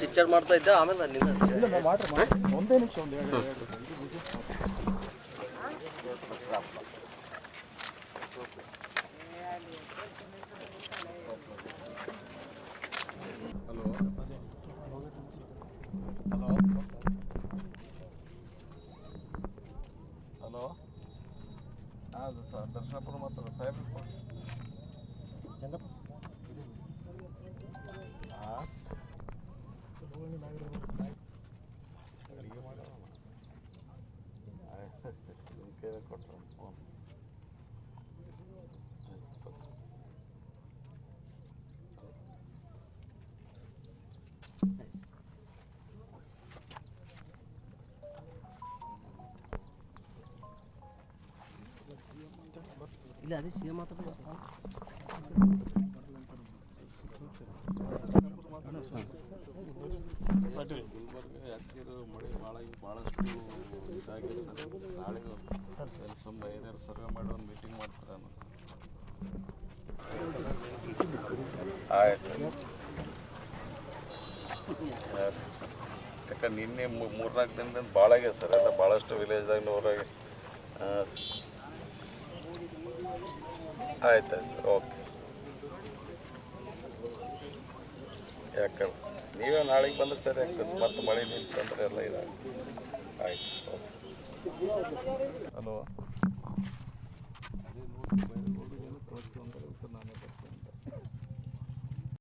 ಚಿಚ್ಚರ್ ಮಾಡ್ತಾ ಇದ್ದೆ ಆಮೇಲೆ ಅಲ್ಲಿಂದ ಒಂದೇ ನಿಮಿಷ ಒಂದು ಹಲೋ? ಹಲೋ ಹಲೋ ಹಾಂ ಸರ್ ದರ್ಶನಪುರ ಮಾತಾಡ ಸಾಹೇಬ್ ಕೈಯಾಗ ಕೊಟ್ಟರು. ಫೋನ್ ಇಲ್ಲ ಅದೇ ಸಿ ಎಂ ಗುಲ್ಬರ್ಗ ಯಾಕೆ ಮಳೆ ಭಾಳ ಭಾಳಷ್ಟು ಇದಾಗಿದೆ ಸರ್. ನಾಳೆ ಎಲ್ಲಿ ಸುಮ್ಮ ಏನಾದ್ರು ಸರ್ವೆ ಮಾಡಿ ಒಂದು ಮೀಟಿಂಗ್ ಮಾಡ್ತಾರೆ ಯಾಕಂದ್ರೆ ನಿನ್ನೆ ಮೂರ್ನಾಲ್ಕು ದಿನದಿಂದ ಭಾಳ ಸರ್, ಎಲ್ಲ ಭಾಳಷ್ಟು ವಿಲೇಜ್ದಾಗ ನೂರಾಗಿ ಹಾಂ ಆಯ್ತು ಆಯ್ತು ಸರ್, ಓಕೆ. ಯಾಕಂದ್ರೆ ನೀವೇ ನಾಳೆಗೆ ಬಂದ್ರೆ ಸರಿ ಆಗ್ತದೆ, ಮತ್ತೆ ಮಳೆ ನಿಂತಂದ್ರೆ ಎಲ್ಲ ಇದಾಗುತ್ತೆ. ಆಯ್ತು, ಓಕೆ. ಹಲೋ